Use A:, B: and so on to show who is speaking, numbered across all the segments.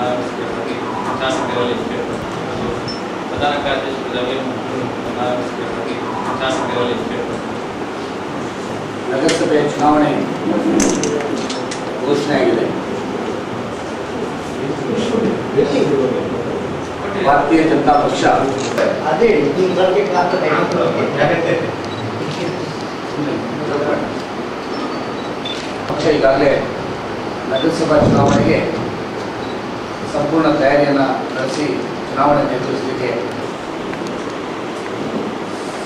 A: ಅನಾವಶ್ಯಕವಾಗಿ ಶಾಸಕರಲ್ಲಿ ಇಷ್ಟಪಟ್ಟು ಪ್ರಧಾನ ಕಾರ್ಯದರ್ಶಿ ರವಿ ಮತ್ತು ಅನಾವಶ್ಯಕವಾಗಿ ಶಾಸಕರಲ್ಲಿ ಇಷ್ಟಪಟ್ಟು
B: ನಗರಸಭೆಯ ಚುನಾವಣೆ ಘೋಷಣೆ ಆಗಿದೆ ಭಾರತೀಯ ಜನತಾ ಪಕ್ಷ
C: ಅದೇ ನಿಮ್ಮ ಬರ್ಲಿಕ್ಕೆ ಆಗ್ತದೆ
B: ಪಕ್ಷ ಈಗಾಗಲೇ ನಗರಸಭಾ ಚುನಾವಣೆಗೆ ಸಂಪೂರ್ಣ ತಯಾರಿಯನ್ನು ನಡೆಸಿ ಚುನಾವಣೆ ನಿರ್ವಹಿಸಲಿಕ್ಕೆ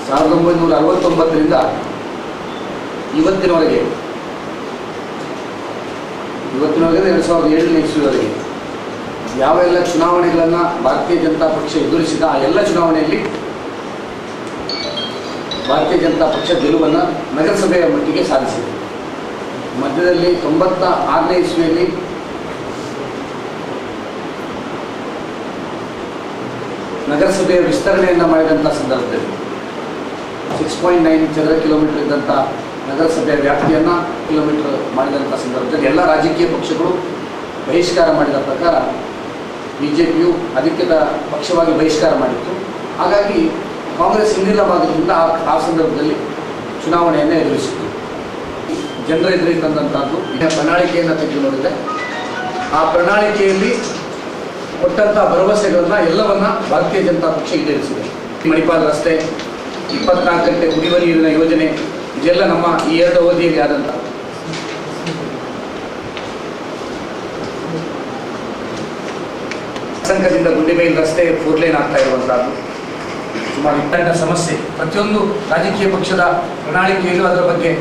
B: ಸಾವಿರದ ಒಂಬೈನೂರ ಅರವತ್ತೊಂಬತ್ತರಿಂದ ಇವತ್ತಿನವರೆಗೆ ಇವತ್ತಿನವರೆಗೆ ಎರಡು ಸಾವಿರದ ಏಳನೇ ಇಸ್ವಿವರೆಗೆ ಯಾವೆಲ್ಲ ಚುನಾವಣೆಗಳನ್ನು ಭಾರತೀಯ ಜನತಾ ಪಕ್ಷ ಎದುರಿಸಿದ ಆ ಎಲ್ಲ ಚುನಾವಣೆಯಲ್ಲಿ ಭಾರತೀಯ ಜನತಾ ಪಕ್ಷ ಗೆಲುವನ್ನು ನಗರಸಭೆಯ ಮಟ್ಟಿಗೆ ಸಾಧಿಸಿದೆ. ಮಧ್ಯದಲ್ಲಿ ತೊಂಬತ್ತ ಆರನೇ ಇಸ್ವಿಯಲ್ಲಿ ನಗರಸಭೆಯ ವಿಸ್ತರಣೆಯನ್ನು ಮಾಡಿದಂಥ ಸಂದರ್ಭದಲ್ಲಿ ಸಿಕ್ಸ್ ಪಾಯಿಂಟ್ ನೈನ್ ಚದರ ಕಿಲೋಮೀಟರ್ ಇದ್ದಂಥ ನಗರಸಭೆಯ ವ್ಯಾಪ್ತಿಯನ್ನು ಕಿಲೋಮೀಟರ್ ಮಾಡಿದಂಥ ಸಂದರ್ಭದಲ್ಲಿ ಎಲ್ಲ ರಾಜಕೀಯ ಪಕ್ಷಗಳು ಬಹಿಷ್ಕಾರ ಮಾಡಿದ ಪ್ರಕಾರ ಬಿ ಜೆ ಪಿಯು ಅಧಿಕೃತ ಪಕ್ಷವಾಗಿ ಬಹಿಷ್ಕಾರ ಮಾಡಿತ್ತು. ಹಾಗಾಗಿ ಕಾಂಗ್ರೆಸ್ ಹಿಂದಿಲ್ಲವಾದ್ದರಿಂದ ಆ ಸಂದರ್ಭದಲ್ಲಿ ಚುನಾವಣೆಯನ್ನು ಎದುರಿಸಿತ್ತು. ಜನರ ಎದುರಿಗೆ ತಂದಂಥದ್ದು ಈಗ ಪ್ರಣಾಳಿಕೆಯನ್ನು ತೆಗೆದು ನೋಡಿದೆ ಆ ಪ್ರಣಾಳಿಕೆಯಲ್ಲಿ ಕೊಟ್ಟಂಥ ಭರವಸೆಗಳನ್ನ ಎಲ್ಲವನ್ನ ಭಾರತೀಯ ಜನತಾ ಪಕ್ಷ ಈಡೇರಿಸಿದೆ. ಮಣಿಪಾಲ್ ರಸ್ತೆ, ಇಪ್ಪತ್ನಾಲ್ಕು ಗಂಟೆ ಕುಡಿಯುವ ನೀರಿನ ಯೋಜನೆ, ಇದೆಲ್ಲ ನಮ್ಮ ಈ ಎರಡು ಅವಧಿಯಲ್ಲಿ ಆದಂಥ ಗುಡಿ ಮೇಲ್ ರಸ್ತೆ ಫೋರ್ ಲೈನ್ ಆಗ್ತಾ ಇರುವಂತಹದ್ದು. ಸುಮಾರು ಇಪ್ಪತ್ತ ಸಮಸ್ಯೆ. ಪ್ರತಿಯೊಂದು ರಾಜಕೀಯ ಪಕ್ಷದ ಪ್ರಣಾಳಿಕೆಯಲ್ಲೂ ಅದರ ಬಗ್ಗೆ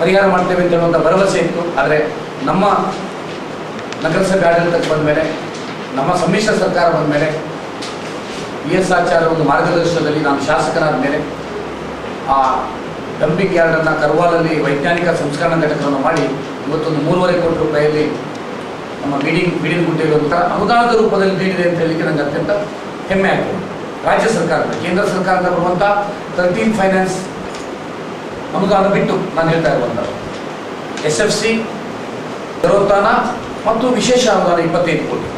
B: ಪರಿಹಾರ ಮಾಡ್ತೇವೆ ಅಂತ ಹೇಳುವಂಥ ಭರವಸೆ ಇತ್ತು. ಆದರೆ ನಮ್ಮ ನಗರಸಭೆ ಆಡಳಿತಕ್ಕೆ ಬಂದ ಮೇಲೆ, ನಮ್ಮ ಸಮ್ಮಿಶ್ರ ಸರ್ಕಾರ ಬಂದ ಮೇಲೆ ಬಿ ಎಸ್ ಆಚಾರ್ಯ ಒಂದು ಮಾರ್ಗದರ್ಶನದಲ್ಲಿ ನಾನು ಶಾಸಕನಾದ ಮೇಲೆ, ಆ ಡಂಪಿಂಗ್ ಯಾರ್ಡನ್ನು ಕರ್ವಾಲಲ್ಲಿ ವೈಜ್ಞಾನಿಕ ಸಂಸ್ಕರಣಾ ಘಟಕವನ್ನು ಮಾಡಿ ಇವತ್ತೊಂದು ಮೂರುವರೆ ಕೋಟಿ ರೂಪಾಯಿಯಲ್ಲಿ ನಮ್ಮ ಬೀಡಿಂಗ್ ಬೀಡಿನ ಗುಡ್ಡೆಗೆ ಅನುದಾನದ ರೂಪದಲ್ಲಿ ನೀಡಿದೆ ಅಂತ ಹೇಳಲಿಕ್ಕೆ ನನಗೆ ಅತ್ಯಂತ ಹೆಮ್ಮೆ ಆಗ್ತದೆ. ರಾಜ್ಯ ಸರ್ಕಾರದ ಕೇಂದ್ರ ಸರ್ಕಾರದ ಬರುವಂಥ ತರ್ಟೀನ್ ಫೈನಾನ್ಸ್ ಅನುದಾನ ಬಿಟ್ಟು ನಾನು ಹೇಳ್ತಾ ಇರುವಂಥದ್ದು. ಎಸ್ ಎಫ್ ಸಿ ಜರೋತ್ಥಾನ ಮತ್ತು ವಿಶೇಷ ಅನುದಾನ ಇಪ್ಪತ್ತೈದು ಕೋಟಿ.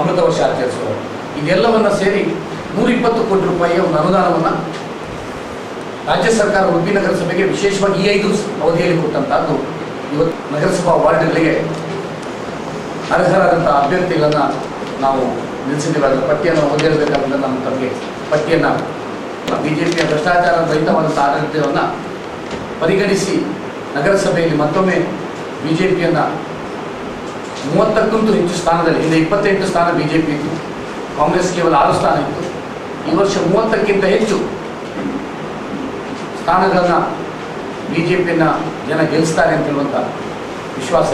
B: ಅಮೃತ ವರ್ಷ ಆಚರಿಸುವ ಇದೆಲ್ಲವನ್ನ ಸೇರಿ ನೂರ ಇಪ್ಪತ್ತು ಕೋಟಿ ರೂಪಾಯಿಯ ಒಂದು ಅನುದಾನವನ್ನು ರಾಜ್ಯ ಸರ್ಕಾರ ಉಡುಪಿ ನಗರಸಭೆಗೆ ವಿಶೇಷವಾಗಿ ಈ ಐದು ಅವಧಿಯಲ್ಲಿ ಕೊಟ್ಟಂತಹದ್ದು ಇವತ್ತು ನಗರಸಭಾ ವಾರ್ಡ್ಗಳಿಗೆ ಅರ್ಹರಾದಂಥ ಅಭ್ಯರ್ಥಿಗಳನ್ನು ನಾವು ನಿಲ್ಲಿಸಿದ್ದೇವೆ. ಅದರ ಪಟ್ಟಿಯನ್ನು ಹೊಂದಿರಬೇಕಾದ್ರೆ ನಮ್ಮ ತಮಗೆ ಪಟ್ಟಿಯನ್ನು ಬಿ ಜೆ ಪಿಯ ಭ್ರಷ್ಟಾಚಾರ ರಹಿತವಾದಂಥ ಆಡಳಿತವನ್ನು ಪರಿಗಣಿಸಿ ನಗರಸಭೆಯಲ್ಲಿ ಮತ್ತೊಮ್ಮೆ ಬಿ ಮೂವತ್ತಕ್ಕಂತೂ ಹೆಚ್ಚು ಸ್ಥಾನದಲ್ಲಿ ಹಿಂದೆ ಇಪ್ಪತ್ತೆಂಟು ಸ್ಥಾನ ಬಿ ಜೆ ಪಿ ಇತ್ತು. ಕಾಂಗ್ರೆಸ್ ಕೇವಲ ಆರು ಸ್ಥಾನ ಇತ್ತು. ಈ ವರ್ಷ ಮೂವತ್ತಕ್ಕಿಂತ ಹೆಚ್ಚು ಸ್ಥಾನಗಳನ್ನು ಬಿ ಜೆ ಪಿಯನ್ನು ಜನ ಗೆಲ್ಲಿಸ್ತಾರೆ ಅಂತ ಹೇಳುವಂಥ ವಿಶ್ವಾಸ